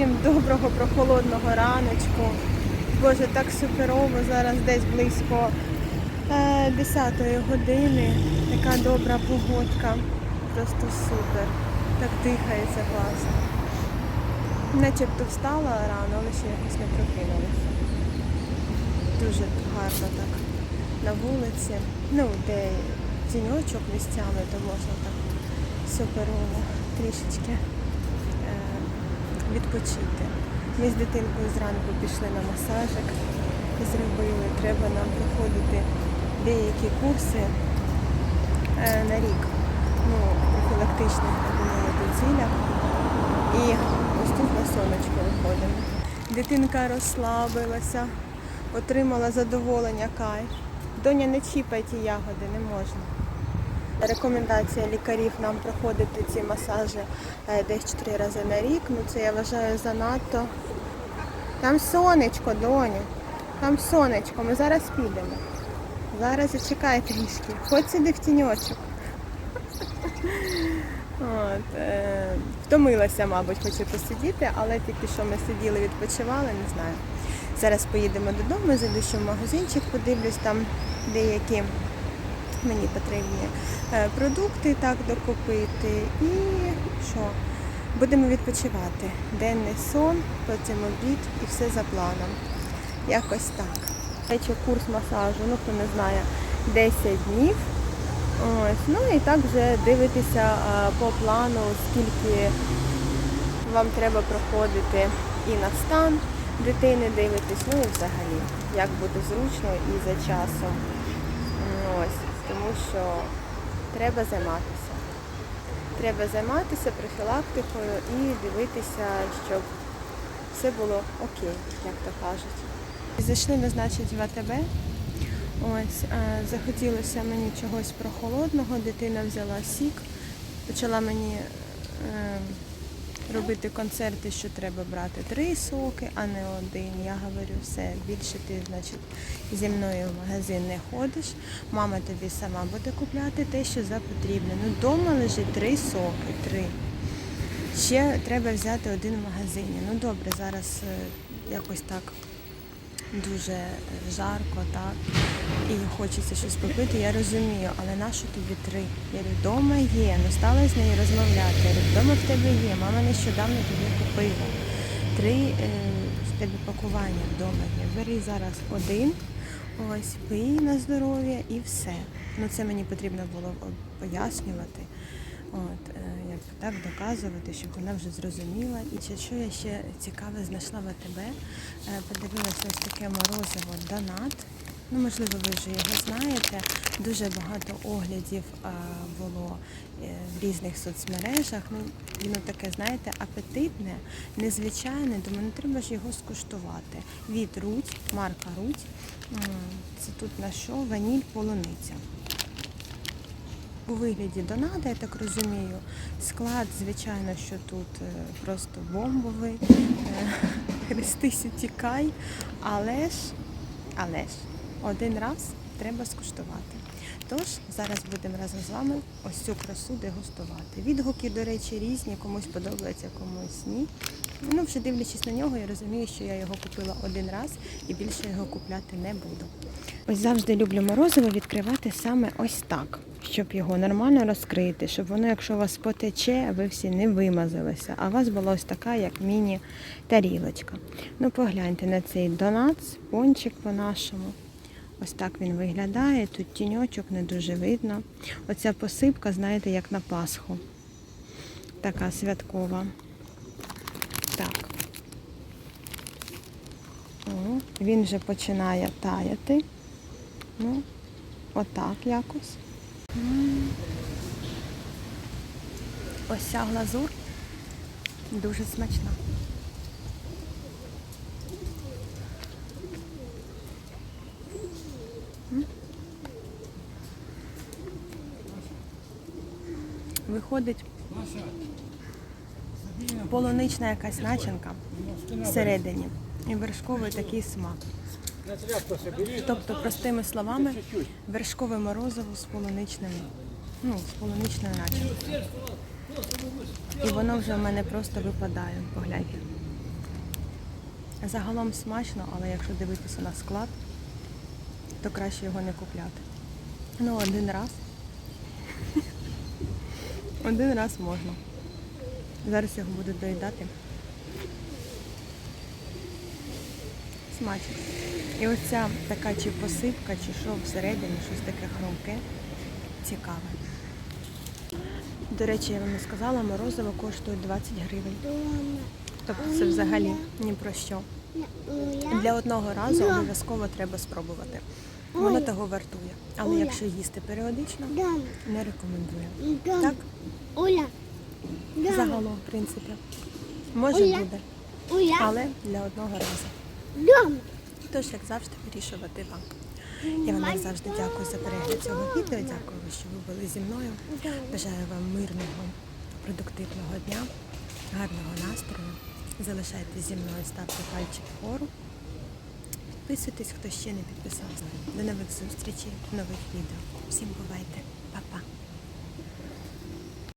Всім доброго прохолодного раночку. Боже, так суперово. Зараз десь близько е, 10 години. Така добра погодка. Просто супер. Так дихається класно. Начебто встала рано, але ще якось не прокинулася. Дуже гарно так на вулиці. Ну, де тіньочок місцями, то можна так суперово трішечки е, відпочити. Ми з дитинкою зранку пішли на масажик, зробили. Треба нам проходити деякі курси е, на рік. Ну, профілактичних цілях. І ось тут на сонечко виходимо. Дитинка розслабилася, отримала задоволення кайф. Доня, не чіпай ті ягоди, не можна. Рекомендація лікарів нам проходити ці масажі е, десь 4 рази на рік. Ну це я вважаю занадто. Там сонечко, доню. Там сонечко. Ми зараз підемо. Зараз зачекай трішки. Хоч сиди в тіньочок. От, е, втомилася, мабуть, хочу посидіти, але тільки що ми сиділи, відпочивали, не знаю. Зараз поїдемо додому, зайду ще в магазинчик, подивлюсь там деякі мені потрібні е, продукти так докупити. І що? Будемо відпочивати. Денний сон, потім обід і все за планом. Якось так. Речі, курс масажу, ну хто не знає, 10 днів. Ось, ну і так вже дивитися а, по плану, скільки вам треба проходити і на стан дитини дивитись, ну і взагалі, як буде зручно і за часом. Ось, тому що треба займатися. Треба займатися профілактикою і дивитися, щоб все було окей, як то кажуть. Зайшли ми, значить, в АТБ. Ось, е, захотілося мені чогось прохолодного, дитина взяла сік, почала мені е, робити концерти, що треба брати три соки, а не один. Я говорю, все, більше ти, значить, зі мною в магазин не ходиш. Мама тобі сама буде купляти те, що за потрібне. Ну, вдома лежить три соки, три. Ще треба взяти один в магазині. Ну добре, зараз е, якось так дуже жарко, так, і хочеться щось попити, я розумію, але нащо тобі три? Я говорю, вдома є, ну стала з нею розмовляти. Я говорю, вдома в тебе є, мама нещодавно тобі купила. Три е, в тебе пакування вдома є. Бери зараз один, ось, пий на здоров'я і все. Ну це мені потрібно було пояснювати. От, е, як так доказувати, щоб вона вже зрозуміла. І чи що я ще цікаве знайшла в АТБ, е, подивилася ось таке морозиво Донат. Ну, можливо, ви вже його знаєте. Дуже багато оглядів було е, в різних соцмережах. Ну, воно таке, знаєте, апетитне, незвичайне, думаю, не треба ж його скуштувати. Від Руть, марка Руть. Це тут на що? Ваніль полуниця у вигляді доната, я так розумію. Склад, звичайно, що тут е, просто бомбовий. Е, Хрестись утікай. Але ж, але ж, один раз треба скуштувати. Тож зараз будемо разом з вами ось цю красу дегустувати. Відгуки, до речі, різні, комусь подобається, комусь ні. Ну, вже дивлячись на нього, я розумію, що я його купила один раз і більше його купляти не буду. Ось завжди люблю морозиво відкривати саме ось так, щоб його нормально розкрити, щоб воно, якщо у вас потече, ви всі не вимазалися, а у вас була ось така, як міні-тарілочка. Ну, погляньте на цей донат, пончик по-нашому. Ось так він виглядає. Тут тіньочок не дуже видно. Оця посипка, знаєте, як на Пасху. Така святкова. Так. О, він вже починає таяти. Ну, отак якось. Ось ця глазур дуже смачна. Виходить полунична якась начинка всередині і вершковий такий смак. Тобто, простими словами, вершкове морозиво з полуничним, ну, з полуничною начинкою. І воно вже в мене просто випадає. Погляньте. Загалом смачно, але якщо дивитися на склад, то краще його не купляти. Ну, один раз. Один раз можна. Зараз його буду доїдати. Смачно. І оця така чи посипка, чи що всередині, щось таке хрумке. Цікаве. До речі, я вам не сказала, морозиво коштує 20 гривень. Тобто це взагалі ні про що. Для одного разу обов'язково треба спробувати. Воно того вартує. Але якщо їсти періодично, не рекомендую. Так? Оля. Загалом, в принципі. Може буде, але для одного разу. Тож, як завжди, вирішувати вам. Я вам завжди дякую за перегляд цього відео. Дякую, що ви були зі мною. Бажаю вам мирного, продуктивного дня, гарного настрою. Залишайтесь зі мною, ставте пальчик вгору. Підписуйтесь, хто ще не підписався. До нових зустрічей, нових відео. Всім бувайте!